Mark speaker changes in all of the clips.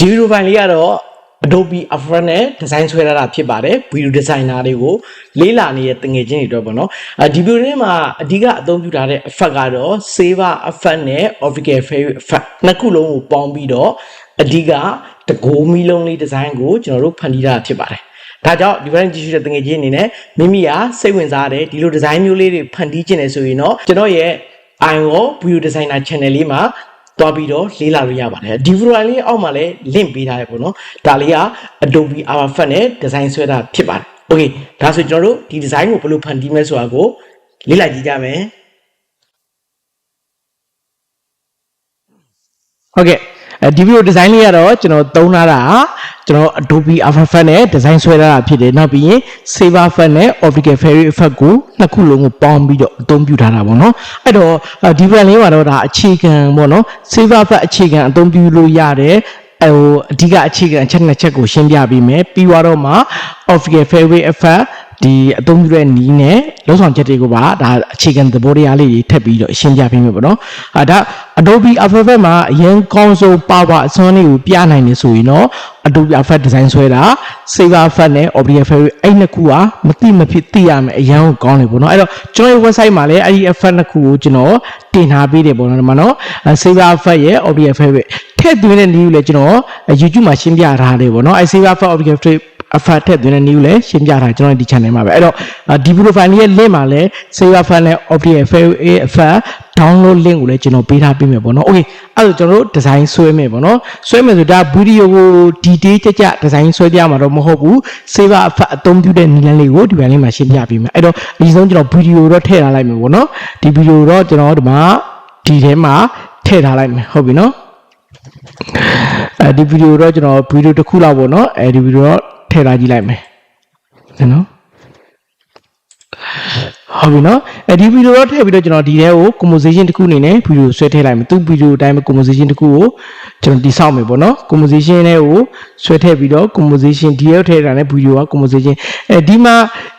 Speaker 1: ဒီဗီဒီယိုဖိုင်လေးကတော့ Adobe After နဲ့ design ဆွဲထားတာဖြစ်ပါတယ်ဗီဒီယိုဒီဇိုင်နာတွေကိုလေးလာနေတဲ့တငယ်ချင်းတွေအတွက်ပေါ့နော်အဲဒီဗီဒီယိုထဲမှာအဓိကအသုံးပြုထားတဲ့ effect ကတော့ saver effect နဲ့ optical favorite effect နှစ်ခုလုံးကိုပေါင်းပြီးတော့အဓိကတကိုးမီလုံးလေးဒီဇိုင်းကိုကျွန်တော်တို့ဖန်တီးထားတာဖြစ်ပါတယ်ဒါကြောင့်ဒီဘက်ကြည့်ရှုတဲ့တငယ်ချင်းအနေနဲ့မိမိကစိတ်ဝင်စားတဲ့ဒီလိုဒီဇိုင်းမျိုးလေးတွေဖန်တီးခြင်းတယ်ဆိုရင်တော့ကျွန်တော်ရဲ့ iOS Video Designer Channel လေးမှာ သွားပြီးတော့လေးလာလို့ရပါတယ်ဒီ video လေးအောက်မှာလည်း link ပေးထားရပေါ့နော်ဒါလေးက Adobe After Effects နဲ့ design ဆွဲတာဖြစ်ပါတယ် okay ဒါဆိုကျွန်တော်တို့ဒီ design ကိုဘယ်လိုဖန်တီးမလဲဆိုတာကိုလေ့လာကြည့်ကြမယ်ဟုတ်ကဲ့ အဲဒီဗီဒီယိုဒီဇိုင်းလေးကတော့ကျွန်တော်သုံးထားတာကျွန်တော် Adobe After Effects နဲ့ design ဆွဲထားတာဖြစ်တယ်နောက်ပြီးရင် Saver Effect နဲ့ Optical Fairy Effect ကိုနှစ်ခုလုံးကိုပေါင်းပြီးတော့အသုံးပြုထားတာပေါ့နော်အဲ့တော့ဒီဘက်လေးမှာတော့ဒါအခြေခံပေါ့နော် Saver Effect အခြေခံအသုံးပြုလို့ရတယ် ဟိုအဓိကအခြေခံအချက်နှစ်ချက်ကိုရှင်းပြပေးမယ်ပြီးတော့မှ Optical Fairy Effect ဒီအသုံးပြုတဲ့နီးနဲ့လုံဆောင်ချက်တွေကိုပါဒါအခြေခံသဘောတရားလေးတွေထပ်ပြီးတော့ရှင်းပြပေးမယ်ပေါ့နော်။အဲဒါ Adobe After Effects မှာအရင်ကောင်းဆုံး power အစွမ်းလေးကိုပြနိုင်နေဆိုရင်တော့ Adobe After Effects Design ဆွဲတာ Saver Effects နဲ့ Optical Fairy အဲ့နှစ်ခုကမတိမဖြစ်သိရမယ်အရင်ကကောင်းတယ်ပေါ့နော်။အဲ့တော့ကျွန်တော်ရဲ့ website မှာလည်းအဲ့ဒီ effect နှစ်ခုကိုကျွန်တော်တင်ထားပေးတယ်ပေါ့နော်ဒီမှာနော် Saver Effects ရဲ့ Optical Fairy ထည့်သွင်းတဲ့နည်းကိုလည်းကျွန်တော် YouTube မှာရှင်းပြထားတယ်ပေါ့နော်။အဲ့ Saver Effects Optical Fairy အဖတ်ထက်သွင်းတဲ့ new လဲရှင်းပြထားကျွန်တော်ဒီ channel မှာပဲအဲ့တော့ဒီ profile ရဲ့ link မှာလဲ save file နဲ့ optical file effect download link ကိုလည်းကျွန်တော်ပေးထားပေးမယ်ပေါ့နော် okay အဲ့တော့ကျွန်တော်တို့ design ဆွဲမယ်ပေါ့နော်ဆွဲမယ်ဆိုဒါ video ကို detail ကြကြ design ဆွဲပြမှာတော့မဟုတ်ဘူး save effect အသုံးပြုတဲ့နည်းလမ်းလေးကိုဒီပိုင်းလေးမှာရှင်းပြပေးမယ်အဲ့တော့အရင်ဆုံးကျွန်တော် video တော့ထည့်ထားလိုက်မယ်ပေါ့နော်ဒီ video တော့ကျွန်တော်ဒီမှာဒီထဲမှာထည့်ထားလိုက်မယ်ဟုတ်ပြီနော် အဲဒီဗီဒီယိုတော့ကျွန်တော်ဗီဒီယိုတစ်ခုလောက်ပေါ့နော်အဲဒီဗီဒီယိုတော့ထည့်ထားကြည့်လိုက်မယ်နော် ဟုတ်ပြီနော်အဲဒီဗီဒီယိုတော့ထည့်ပြီးတော့ကျွန်တော်ဒီထဲကို composition တစ်ခုအနေနဲ့ဗီဒီယိုဆွဲထည့်လိုက်မယ်သူဗီဒီယိုအတိုင်းပဲ composition တစ်ခုကိုကျွန်တော်တိဆောက်မယ်ပေါ့နော် composition တွေကိုဆွဲထည့်ပြီးတော့ composition ဒီရောက်ထည့်တာနဲ့ဗီဒီယိုက composition အဲဒီမှာ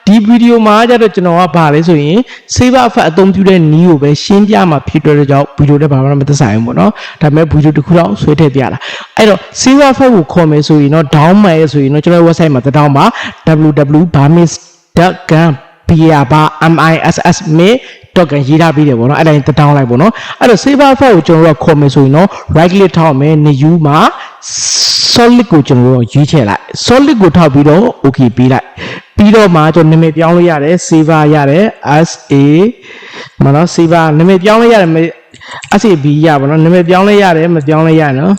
Speaker 1: ဒီဗီဒီယိုမှာကျတော့ကျွန်တော်ကဗာလဲဆိုရင် save effect အသုံးပြုတဲ့နည်းကိုပဲရှင်းပြမှာဖြစ်တဲ့ကြောင့်ဗီဒီယိုနဲ့ဘာမှမသက်ဆိုင်ဘူးပေါ့နော်ဒါပေမဲ့ဗီဒီယိုတစ်ခုတော့ဆွဲထည့်ပြတာအဲ့တော့ save effect ကိုခေါ်မယ်ဆိုရင်တော့ down မှာရဆိုရင်တော့ကျွန်တော် website မှာတောင်းပါ www.bamis.com ဘီယာဘာ MISS မေတော့ကန်ရေးထားပြီးတယ်ပေါ့နော်အဲ့ဒါရင်တောင်းလိုက်ပေါ့နော်အဲ့တော့ saver file ကိုကျွန်တော်တို့ကခေါ်မယ်ဆိုရင်တော့ right click ထောက်မယ် new မှာ solid ကိုကျွန်တော်တို့ရွေးချယ်လိုက် solid ကိုထောက်ပြီးတော့ okay ပေးလိုက်ပြီးတော့မှကျွန်တော်နာမည်ပြောင်းလို့ရတယ် saver ရတယ် SA မနော် saver နာမည်ပြောင်းလို့ရတယ် SAB ရပါတော့နာမည်ပြောင်းလို့ရတယ်မပြောင်းလို့ရနော်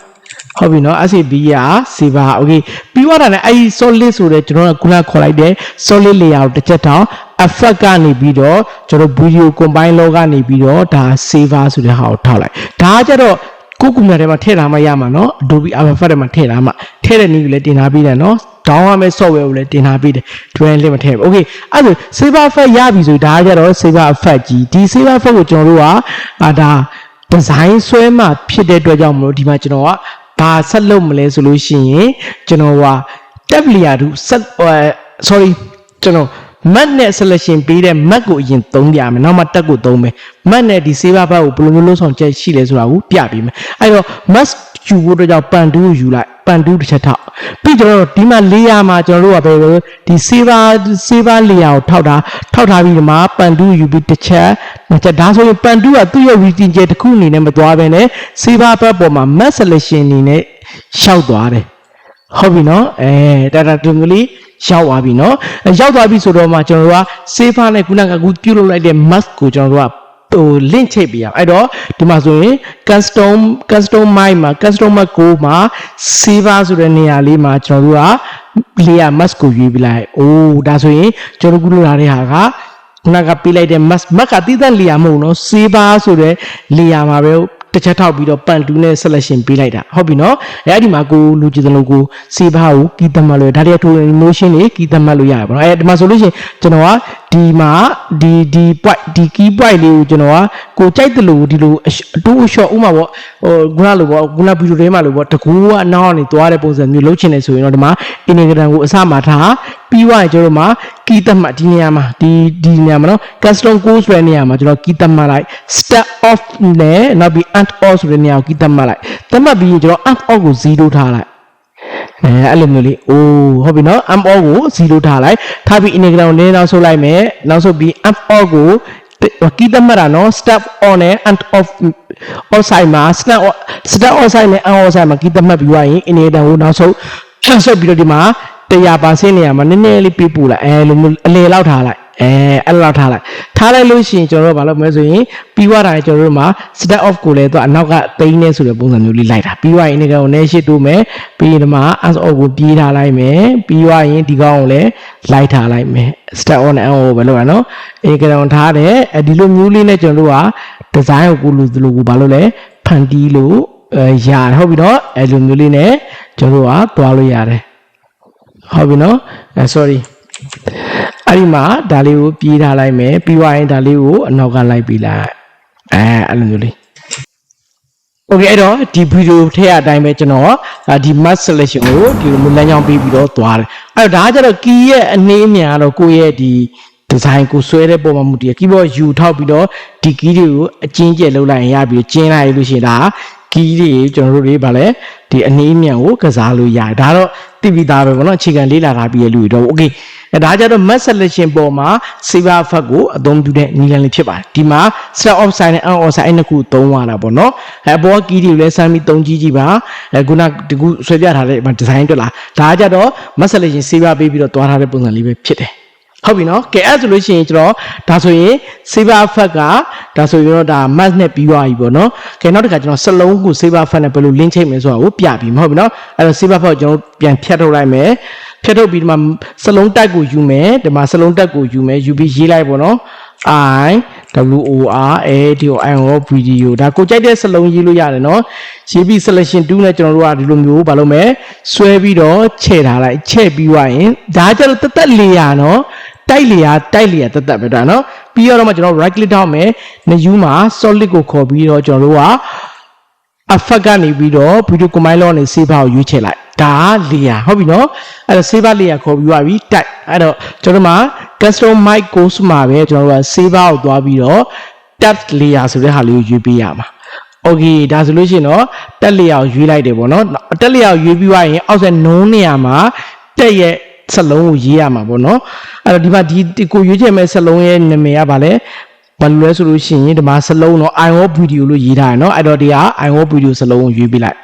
Speaker 1: ဟုတ်ပြီနော် SAB ရ saver okay ပြီးတော့လည်းအဲ့ဒီ solid ဆိုတဲ့ကျွန်တော်ကခုနခေါ်လိုက်တဲ့ solid layer ကိုတစ်ချက်ထောင် effect ကနေပြီးတော့ကျွန်တော် video combine log ကနေပြီးတော့ဒါ saver ဆိုတဲ့ဟာကိုထောက်လိုက်ဒါကကြတော့ကိုကုမထဲမှာထည့်ထားမှရမှာเนาะ Adobe After Effects ထဲမှာထည့်ထားမှထည့်တဲ့နည်းကိုလည်းတင်ထားပေးတယ်เนาะ down ရမယ့် software ကိုလည်းတင်ထားပေးတယ် drawing လေးမထည့်ဘူး okay အဲ့ဒါ saver effect ရပြီဆိုဒါကကြတော့ saver effect ကြီးဒီ saver effect ကိုကျွန်တော်တို့ကအာဒါ design ဆွဲမှဖြစ်တဲ့အတွက်ကြောင့်မလို့ဒီမှာကျွန်တော်က ဘာဆက်လုပ်မလဲဆိုလို့ရှိရင်ကျွန်တော်က tab layer 2 set sorry ကျွန်တော် mat နဲ့ selection ပေးတဲ့ mat ကိုအရင်သုံးပြမယ်နောက်မှ tab ကိုသုံးမယ် mat နဲ့ဒီ saver bar ကိုဘယ်လိုမျိုးလုံးဆောင်ချက်ရှိလဲဆိုတာကိုပြပေးမယ်အဲ့တော့ mat ယူဖို့အတွက်ကြောင့်ပန်တူးကိုယူလိုက်ပန်တူးတစ်ချက်ထောက်ပြီးကျွန်တော်တို့ဒီမှာ layer မှာကျွန်တော်တို့ကဘယ်လိုဒီ saver saver layer ကိုထောက်တာထောက်ထားပြီးဒီမှာပန်တူးယူပြီးတစ်ချက်နှစ်ချက်ဒါဆိုရင်ပန်တူးကသူ့ရဲ့ region ကျတစ်ခုအနေနဲ့မသွားဘဲနဲ့ saver bar ပေါ်မှာ mat selection အနေနဲ့ရှောက်သွားတယ်ဟုတ်ပြီနော်အဲတာတာတူမျိုးလေးရောက်သွားပြီနော်အဲရောက်သွားပြီဆိုတော့မှကျွန်တော်တို့က saver နဲ့ခုနကကူပြုတ်လုပ်လိုက်တဲ့ mask ကိုကျွန်တော်တို့က ဟို link ချိတ်ပေးရအောင်အဲ့တော့ဒီမှာဆိုရင် custom custom mic မှာ customer ကိုမှာ saver ဆိုတဲ့နေရာလေးမှာကျွန်တော်တို့က layer mask ကိုရွေးပြလိုက်အိုးဒါဆိုရင်ကျွန်တော်တို့ကုလို့လာတဲ့ဟာကခုနကပေးလိုက်တဲ့ mask mask ကတည်တဲ့ layer မဟုတ်နော် saver ဆိုတဲ့ layer မှာပဲတစ်ချက်ထောက်ပြီးတော့ပန်တူးနဲ့ selection ပေးလိုက်တာဟုတ်ပြီနော်အဲအဲ့ဒီမှာကိုလူကြည့်တယ်လို့ကိုစေဘာကိုကီတမတ်လို့ဒါတွေကထိုး emotion တွေကီတမတ်လို့ရတယ်ပေါ့နော်အဲဒီမှာဆိုလို့ရှိရင်ကျွန်တော်က ဒီမှာဒီဒီ point ဒီ key point လေးကိုကျွန်တော်ကကိုကြိုက်တယ်လို့ဒီလိုအရှအတိုးအလျှော့ဥမှာပေါ့ဟိုခုနလိုပေါ့ခုနဗီဒီယိုထဲမှာလို့ပေါ့တကူကအနောက်ကနေသွားတဲ့ပုံစံမျိုးလုပ်ချင်တယ်ဆိုရင်တော့ဒီမှာ Instagram ကိုအစမှာထားပြီးွားရင်ကျွန်တော်တို့မှာ key သတ်မှတ်ဒီနေရာမှာဒီဒီနေရာမှာနော် custom code ဆိုတဲ့နေရာမှာကျွန်တော် key သတ်မှတ်လိုက် step off နဲ့နောက်ပြီး and off ဆိုတဲ့နေရာကို key သတ်မှတ်လိုက်သတ်မှတ်ပြီးရင်ကျွန်တော် and off ကို0ထားလိုက် အဲအဲ့လိုမျိုးလေးအိုးဟုတ်ပြီနော် amp all ကို0ထားလိုက်ထားပြီး Instagram ကိုနည်းနောက်ဆုပ်လိုက်မယ်နောက်ဆုပ်ပြီး amp all ကိုကီးသတ်မှတ်တာနော် step on နဲ့ and off off side မှာ step on step on side နဲ့ and off side မှာကီးသတ်မှတ်ပြီးသွားရင် Instagram ကိုနောက်ဆုပ်ဆုပ်ပြီးတော့ဒီမှာ100%နေရာမှာနည်းနည်းလေးပြပို့လိုက်အဲလိုမျိုးအလေလောက်ထားလိုက် အဲအဲ့လောက်ထားလိုက်ထားလိုက်လို့ရှိရင်ကျွန်တော်တို့ဘာလုပ်မလဲဆိုရင်ပြီးွားတာလည်းကျွန်တော်တို့မှာ step off ကိုလည်းသူအနောက်ကသိန်းနေဆိုတဲ့ပုံစံမျိုးလေးလိုက်တာပြီးွားရင်ဒီကောင်ကိုနည်းရှိတိုးမယ်ပြီးရင်ဒီမှာ as off ကိုပြေးထားလိုက်မယ်ပြီးွားရင်ဒီကောင်ကိုလည်းလိုက်ထားလိုက်မယ် step on and on ကိုပဲလုပ်ရနော်အဲကောင်ထားတယ်အဲဒီလိုမျိုးလေးနဲ့ကျွန်တော်တို့က design ကိုကိုလူလူကိုဘာလုပ်လဲဖန်တီးလို့အဲရတယ်ဟုတ်ပြီနော်အဲလိုမျိုးလေးနဲ့ကျွန်တော်တို့ကသွားလို့ရတယ်ဟုတ်ပြီနော်အဲ sorry အဲ့ဒီမှာဒါလေးကိုပြေးထားလိုက်မယ်ပြီးွားရင်ဒါလေးကိုအနောက်ကလိုက်ပြီးလိုက်အဲအဲ့လိုမျိုးလေး Okay အဲ့တော့ဒီဗီဒီယိုထဲအတိုင်းပဲကျွန်တော်အာဒီ mask selection ကိုဒီလိုမျိုးလမ်းကြောင်းပေးပြီးတော့သွားတယ်အဲ့တော့ဒါကကျတော့ key ရဲ့အနေအများတော့ကိုယ့်ရဲ့ဒီ design ကိုဆွဲတဲ့ပုံမှန်မှုတည်း keyboard ယူထောက်ပြီးတော့ဒီ key တွေကိုအကျဉ်းကျက်လုပ်လိုက်ရင်ရပြီးကျင်းလိုက်လို့ရှိရင်ဒါ key တွေကျွန်တော်တို့တွေဗာလဲဒီအနေအမြန်ကိုကစားလို့ရတယ်ဒါတော့သိပြီးသားပဲဗောနော်အခြေခံလေးလာထားပြီးရလူတွေတော့ okay အဲဒါကြတော့ mass selection ပေါ်မှာ saver effect ကိုအသုံးပြုတဲ့နည်းလမ်းလေးဖြစ်ပါတယ်ဒီမှာ set offside နဲ့ on offside အဲ့နှစ်ခုသုံးရတာပေါ့နော်အဲဘော key တွေကိုလည်းစမ်းပြီးသုံးကြည့်ကြည့်ပါအဲခုနဒီခုဆွဲပြထားတဲ့ design တွေ့လားဒါကြတော့ mass selection saver ပေးပြီးတော့တွားထားတဲ့ပုံစံလေးပဲဖြစ်တယ်ဟုတ်ပြီနော်ကဲအဲ့ဆိုလို့ရှိရင်ကျွန်တော်ဒါဆိုရင် saver effect ကဒါဆိုရင်တော့ဒါ mass နဲ့ပြီးသွားပြီပေါ့နော်ကဲနောက်တစ်ခါကျွန်တော်စလုံးကို saver effect နဲ့ဘယ်လို link ချိန်မလဲဆိုတာကိုပြပြီးမဟုတ်ပြီနော်အဲ့တော့ saver effect ကိုကျွန်တော်ပြန်ဖြတ်ထုတ်လိုက်မယ် ဖြတ်ထုတ်ပြီးဒီမှာစလုံးတက်ကိုယူမယ်ဒီမှာစလုံးတက်ကိုယူမယ်ယူပြီးရေးလိုက်ပေါ့နော် i w o r a d o i o video ဒါကိုကြိုက်တဲ့စလုံးရေးလို့ရတယ်နော်ရေးပြီး selection 2နဲ့ကျွန်တော်တို့ကဒီလိုမျိုးဘာလုပ်မလဲဆွဲပြီးတော့ချဲ့ထားလိုက်ချဲ့ပြီးွားရင်ဒါကြတော့တက်တက်လေးရနော်တိုက်လျာတိုက်လျာတက်တက်ပဲဒါနော်ပြီးတော့မှကျွန်တော် right click ထောက်မယ်နှယူမှာ solid ကိုခေါ်ပြီးတော့ကျွန်တော်တို့က effect ကနေပြီးတော့ video combine လောက်နေ save ကိုရွေးချယ်လိုက် ဒါက layer ဟုတ်ပြီနော်အဲ့တော့ save layer ခေါ်ပြီးသွားပြီ type အဲ့တော့ကျွန်တော်တို့မှာ custom mic course မှာပဲကျွန်တော်တို့က save ကိုသွားပြီးတော့ tab layer ဆိုတဲ့ဟာလေးကိုရွေးပေးရမှာ okay ဒါဆိုလို့ရှိရင်တော့တက်လျောက်ရွေးလိုက်တယ်ပေါ့နော်တက်လျောက်ရွေးပြီးသွားရင်အောက်ဆက်နုံးနေရာမှာတက်ရဲ့စလုံးကိုရေးရမှာပေါ့နော်အဲ့တော့ဒီမှာဒီဒီကိုရွေးချယ်မဲ့စလုံးရဲ့နာမည်ကဘာလဲဘာလို့လဲဆိုလို့ရှိရင်ဒီမှာစလုံးတော့ i hope video လို့ရေးထားရနော်အဲ့တော့ဒီက i hope video စလုံးကိုရွေးပြလိုက်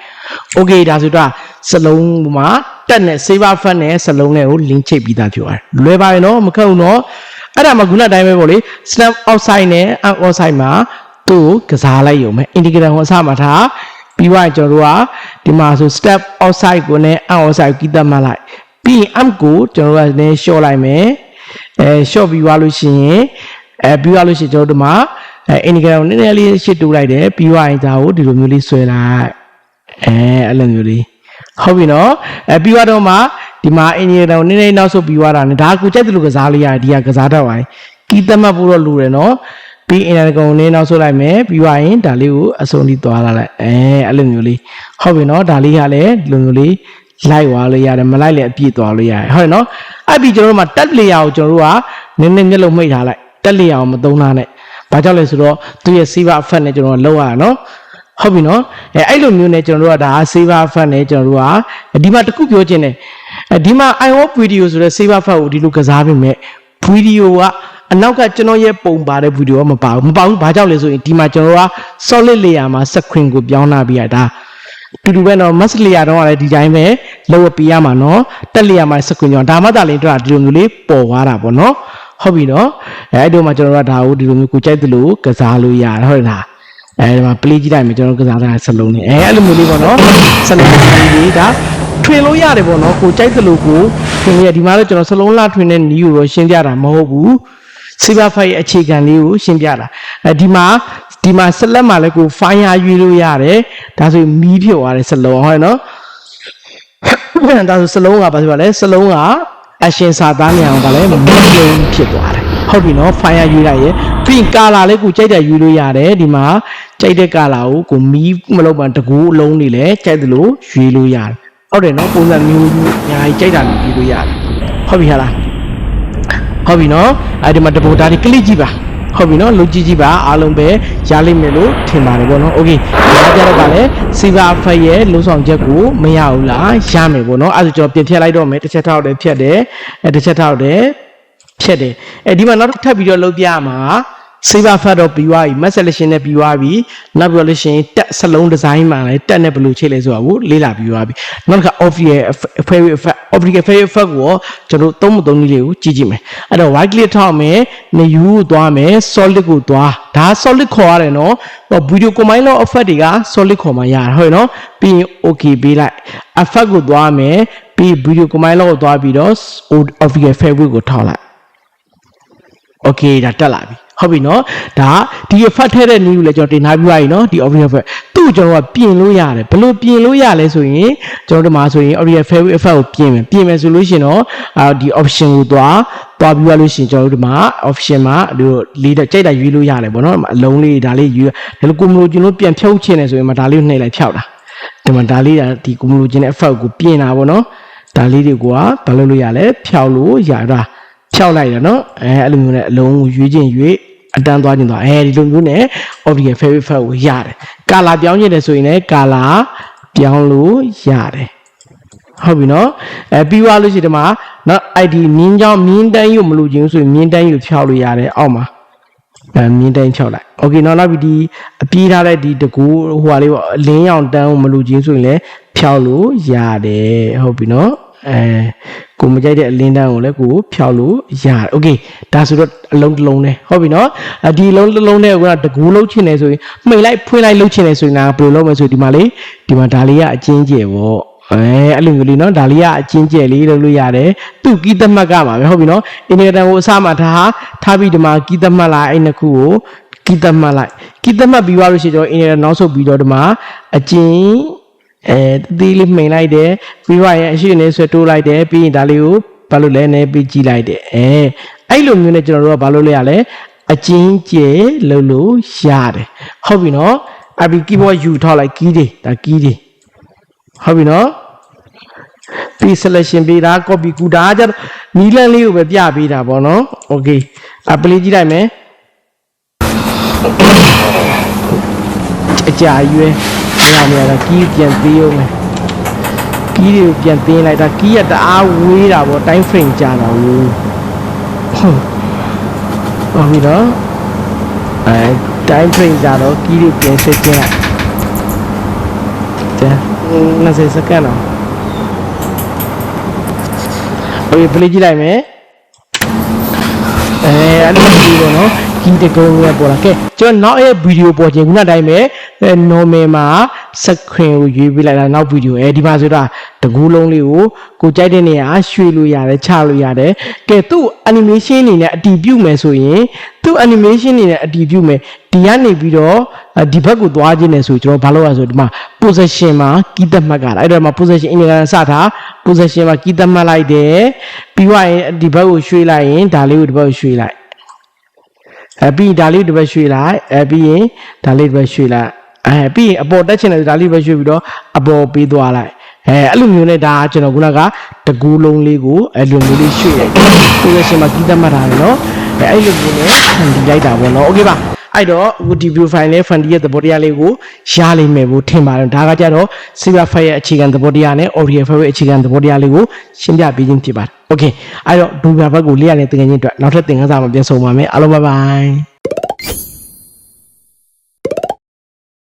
Speaker 1: okay ဒါဆိုတော့စလုံးမှာတက်နဲ့ saver fund နဲ့စလုံးနဲ့ကို link ချိတ်ပြီးသားပြောရတယ်လွယ်ပါရဲ့နော်မခက်ဘူးနော်အဲ့ဒါမှခုနအတိုင်းပဲပေါ့လေ snap outside နဲ့ outside မှာသူ့ကိုကစားလိုက်ရုံပဲ indicator ကိုအစမှာထားပြီးတော့ကျွန်တော်တို့ကဒီမှာဆို step outside ကိုနဲ့ outside ကိုကီးတက်မှတ်လိုက်ပြီးရင် amp ကိုကျွန်တော်တို့ကလည်း short လိုက်မယ်အဲ short ပြီးသွားလို့ရှိရင်အဲပြီးသွားလို့ရှိရင်ကျွန်တော်တို့မှာအဲ indicator ကိုနည်းနည်းလေးရှစ်တိုးလိုက်တယ်ပြီးသွားရင်ဒါကိုဒီလိုမျိုးလေးဆွဲလိုက် အဲအဲ့လိုမျိုးလေးဟုတ်ပြီနော်အဲပြီးသွားတော့မှဒီမှာ indicator ကိုနည်းနည်းနောက်ဆုတ်ပြီးသွားတာနဲ့ဒါကကိုကြိုက်တယ်လို့ကစားလို့ရတယ်ဒီကကစားတတ်ပါရင်ကီးတက်မှတ်ဖို့တော့လိုတယ်နော်ပြီးအင်တာနက်ကုန်လေးနောက်ဆုတ်လိုက်မယ်ပြီးသွားရင်ဒါလေးကိုအစုံထိသွားလာလိုက်အဲအဲ့လိုမျိုးလေးဟုတ်ပြီနော်ဒါလေးကလည်းဒီလိုမျိုးလေးလိုက်သွားလို့ရတယ်မလိုက်လည်းအပြည့်သွားလို့ရတယ်ဟုတ်တယ်နော်အဲ့ပြီးကျွန်တော်တို့မှာတက်လေယာကိုကျွန်တော်တို့ကနည်းနည်းမျက်လုံးမှိတ်ထားလိုက်တက်လေယာကိုမသုံးထားနဲ့ဘာကြောင့်လဲဆိုတော့သူရဲ့ saver effect နဲ့ကျွန်တော်တို့လောက်ရတာနော် ဟုတ်ပြီနော်အဲအဲ့လိုမျိုးနဲ့ကျွန်တော်တို့ကဒါ saver effect နဲ့ကျွန်တော်တို့ကဒီမှာတစ်ခုပြောချင်တယ်အဲဒီမှာ i hope video ဆိုတဲ့ saver effect ကိုဒီလိုကစားပြင်မဲ့ video ကအနောက်ကကျွန်တော်ရဲ့ပုံပါတဲ့ဗီဒီယိုကမပါဘူးမပါဘူးဘာကြောင့်လဲဆိုရင်ဒီမှာကျွန်တော်က solid layer မှာ screen ကိုပြောင်းလာပြီးရတာတူတူပဲနော် mask layer တော့လည်းဒီတိုင်းပဲလောက်ပြရမှာနော်တက် layer မှာ screen ကြောင့်ဒါမှသာလေတော့ဒီလိုမျိုးလေးပေါ်သွားတာပေါ့နော်ဟုတ်ပြီနော်အဲအဲ့တော့မှကျွန်တော်ကဒါကိုဒီလိုမျိုးကိုကြိုက်တယ်လို့ကစားလို့ရတယ်ဟုတ်လား အဲဒီမှာ play ကြည့်လိုက်မယ်ကျွန်တော်ကစားတာစလုံးနေအဲအဲ့လိုမျိုးလေးပေါ့နော်စလုံးလေးဒါထွင်လို့ရတယ်ပေါ့နော်ကိုကြိုက်တယ်လို့ကိုထွင်ရဒီမှာတော့ကျွန်တော်စလုံးလာထွင်တဲ့နီးကိုတော့ရှင်းပြတာမဟုတ်ဘူး silver file ရဲ့အခြေခံလေးကိုရှင်းပြတာအဲဒီမှာဒီမှာဆက်လက်မှာလည်းကို fire ရွေးလို့ရတယ်ဒါဆိုရင်မီးဖြစ်သွားတယ်စလုံးဟုတ်နော်ဒါဆိုစလုံးကဘာဖြစ်ပါလဲစလုံးကအရှင်စာသားနေအောင်ကလည်းမလုံးဖြစ်သွားတယ် ဟုတ်ပြီနော် fire ရွေးလိုက်ရဲ့ပြီးကာလာလေးကိုကြိုက်တဲ့ရွေးလို့ရတယ်ဒီမှာကြိုက်တဲ့ကာလာကိုကိုမီးမလုံးမှတကူအလုံးနေလဲကြိုက်တယ်လို့ရွေးလို့ရတယ်ဟုတ်တယ်နော်ပုံစံမျိုးမျိုးအများကြီးကြိုက်တာလို့ရွေးလို့ရတယ်ဟုတ်ပြီဟာလားဟုတ်ပြီနော်အဲဒီမှာတပိုဒါဒီကလစ်ကြည့်ပါဟုတ်ပြီနော်လုတ်ကြည့်ကြည့်ပါအားလုံးပဲရလိမ့်မယ်လို့ထင်ပါတယ်ပေါ့နော်โอเคဒါကြတော့ကလည်းစီဗာဖက်ရဲ့လုံဆောင်ချက်ကိုမရဘူးလားရမယ်ပေါ့နော်အဲဒါဆိုကျွန်တော်ပြင်ဖြတ်လိုက်တော့မယ်တစ်ချက်ထောက်တယ်ဖြတ်တယ်အဲတစ်ချက်ထောက်တယ် ဖြတ်တယ်အဲဒီမှာနောက်တစ်ထပ်ပြီးတော့လုတ်ပြရမှာ saver fat တော့ပြီးသွားပြီ mass selection နဲ့ပြီးသွားပြီနောက်ပြီးတော့လို့ရှိရင်တက်စလုံး design မှာလည်းတက်နဲ့ဘယ်လိုချိန်လဲဆိုတာကိုလေ့လာပြီးသွားပြီနောက်တစ်ခါ off ရဲ့ favorite effect optical favorite effect ကိုကျွန်တော်သုံးမသုံးနည်းလေးကိုကြည့်ကြည့်မယ်အဲ့တော့ right click ထောက်မယ် new ကိုသွားမယ် solid ကိုသွားဒါ solid ခေါ်ရတယ်နော်ဟို video combine law effect တွေက solid ခေါ်မှရတယ်ဟုတ်နော်ပြီးရင် okay ပေးလိုက် effect ကိုသွားမယ်ပြီး video combine law ကိုသွားပြီးတော့ optical favorite ကိုထောက်လိုက် okay ဒါတက်လာပြီဟုတ်ပြီနော်ဒါဒီ effect ထဲတဲ့နည်းကိုလည်းကျွန်တော်တင်ထားပြီးသွားပြီနော်ဒီ audio effect သူ့ကိုကျွန်တော်ကပြင်လို့ရတယ်ဘယ်လိုပြင်လို့ရလဲဆိုရင်ကျွန်တော်တို့မှာဆိုရင် audio effect effect ကိုပြင်မယ်ပြင်မယ်ဆိုလို့ရှိရင်တော့အာဒီ option ကိုသွားသွားပြီးသွားလို့ရှိရင်ကျွန်တော်တို့ဒီမှာ option မှာဒီလေးကြိုက်တာရွေးလို့ရတယ်ပေါ့နော်အလုံးလေးဒါလေးရွေးဒါလိုကိုမလို့ကျွန်တော်ပြန်ဖြုတ်ချင်တယ်ဆိုရင်မဒါလေးကိုနှိပ်လိုက်ဖြောက်တာဒီမှာဒါလေးဒါဒီကိုမလို့ခြင်းတဲ့ effect ကိုပြင်တာပေါ့နော်ဒါလေးတွေကဘာလို့လို့ရလဲဖြောက်လို့ရတာ ဖြောက်လိုက်တယ်နော်အဲအဲ့လိုမျိုးနဲ့အလုံးကိုရွေးခြင်းရွေးအတန်းသွားခြင်းသွားအဲဒီလိုမျိုးနဲ့ object favorite file ကိုရတယ်ကာလာပြောင်းခြင်းတယ်ဆိုရင်လည်းကာလာပြောင်းလို့ရတယ်ဟုတ်ပြီနော်အဲပြီးသွားလို့ရှိရင်ဒီမှာနော် ID မြင်းချောင်းမြင်းတန်းယူမလို့ခြင်းဆိုရင်မြင်းတန်းယူဖြောက်လို့ရတယ်အောက်မှာအဲမြင်းတန်းဖြောက်လိုက်โอเคနောက်နောက်ပြီးဒီအပြေးထားတဲ့ဒီတကူဟိုဟာလေးပေါ့အလင်းရောင်တန်းကိုမလို့ခြင်းဆိုရင်လည်းဖြောက်လို့ရတယ်ဟုတ်ပြီနော် အဲကိုမကြိုက်တဲ့အလင်းတန်းကိုလည်းကိုဖြောက်လို့ရတယ်။ Okay ဒါဆိုတော့အလုံးတစ်လုံးနဲ့ဟုတ်ပြီနော်။ဒီအလုံးတစ်လုံးနဲ့ကတကူလုံးချင်နေဆိုရင်မှိတ်လိုက်ဖွင့်လိုက်လုံးချင်နေဆိုရင်ဒါဘယ်လိုလုပ်မလဲဆိုဒီမှာလေဒီမှာဒါလေးကအချင်းကျယ်ပေါ့။အဲအဲ့လိုမျိုးလေးနော်ဒါလေးကအချင်းကျယ်လေးလုပ်လို့ရတယ်။သူ့ကီးသမတ်ကပါပဲဟုတ်ပြီနော်။အင်ဒီကတန်ကိုအစမှဒါဟာထားပြီးဒီမှာကီးသမတ်လာအဲ့နှစ်ခုကိုကီးသမတ်လိုက်။ကီးသမတ်ပြီးသွားလို့ရှိရင်ကျွန်တော်အင်ဒီကတန်နောက်ဆုတ်ပြီးတော့ဒီမှာအချင်း အဲသီးလေးမှိန်လိုက်တယ်ပြီးသွားရင်အရှိနေဆွဲတိုးလိုက်တယ်ပြီးရင်ဒါလေးကိုဘာလို့လဲနေပြီးကြည့်လိုက်တယ်အဲအဲ့လိုမျိုးနဲ့ကျွန်တော်တို့ကဘာလို့လဲရလဲအချင်းကျယ်လုပ်လို့ရတယ်ဟုတ်ပြီနော်အပြီး keyboard ယူထောက်လိုက် key တွေဒါ key တွေဟုတ်ပြီနော်ပြီး selection ပေးတာ copy ကူတာကြတော့နီးလန်းလေးကိုပဲပြပေးတာပေါ့နော် okay အပလေးကြည့်လိုက်မယ်အကြာရွယ် အဲ့ဒါလေးကတော့ကီးပြန်သေးအောင်မယ်ကီးတွေကိုပြန်သေးလိုက်တာကီးကတအားဝေးတာပေါ့ time frame ကြာတာဟုတ်ဟုတ်ပြီတော့အဲ time frame ကြာတော့ကီးတွေပြန်စစ်ပြန်လိုက်တဲ့20စက္ကန့်တော့အေးပလေးကြည့်လိုက်မယ်အဲအဲ့လိုမျိုးပေါ့နော်ကြီးတကုံးရပေါ်လာကဲကျွန်တော်နောက်ရဲ့ဗီဒီယိုပေါ်ခြင်းခုနတိုင်းပဲ normal မှာ screen ကိုရွေးပြလိုက်တာနောက်ဗီဒီယိုအဲဒီမှာဆိုတာတကူးလုံးလေးကိုကိုကြိုက်တဲ့နေရာရွှေ့လို့ရတယ်ချလို့ရတယ်ကဲသူ့ animation အနေနဲ့အတီးပြုတ်မယ်ဆိုရင်သူ့ animation အနေနဲ့အတီးပြုတ်မယ်ဒီကနေပြီးတော့ဒီဘက်ကိုသွားခြင်းနဲ့ဆိုကျွန်တော်ဘာလုပ်ရဆိုဒီမှာ position မှာကီးသက်မှတ်ကတာအဲ့တော့မှာ position အနေနဲ့စထား position မှာကီးသက်မှတ်လိုက်တယ်ပြီးသွားရင်ဒီဘက်ကိုရွှေ့လိုက်ရင်ဒါလေးကိုဒီဘက်ကိုရွှေ့လိုက်အဲပြီးဒါလေးတစ်ပတ်ရွှေ့လိုက်အဲပြီးရင်ဒါလေးတစ်ပတ်ရွှေ့လိုက် အဲပြီးရင်အပေါ်တက်ချင်တယ်ဒါလေးပဲရွှေ့ပြီးတော့အပေါ်ပေးသွားလိုက်အဲအဲ့လိုမျိုးနဲ့ဒါကကျွန်တော်ခုနကတကူလုံးလေးကိုအဲ့လိုမျိုးလေးရွှေ့လိုက်ကိုယ်ရှင်မှာကြီးတတ်မှတ်တာလေနော်အဲအဲ့လိုမျိုးနဲ့ဖန်တီးလိုက်တာပေါ့နော်โอเคပါအဲ့တော့အခုဒီ view file နဲ့ fund ရဲ့သဘောတရားလေးကိုရလိမ့်မယ်လို့ထင်ပါတယ်ဒါကကြတော့ silver file ရဲ့အခြေခံသဘောတရားနဲ့ audio file ရဲ့အခြေခံသဘောတရားလေးကိုရှင်းပြပေးခြင်းဖြစ်ပါတယ်โอเคအဲ့တော့ဒူဘာဘက်ကိုလေးရတဲ့သင်ငယ်ချင်းအတွက်နောက်ထပ်သင်ခန်းစာမှာပြန်ဆုံပါမယ်အားလုံး bye bye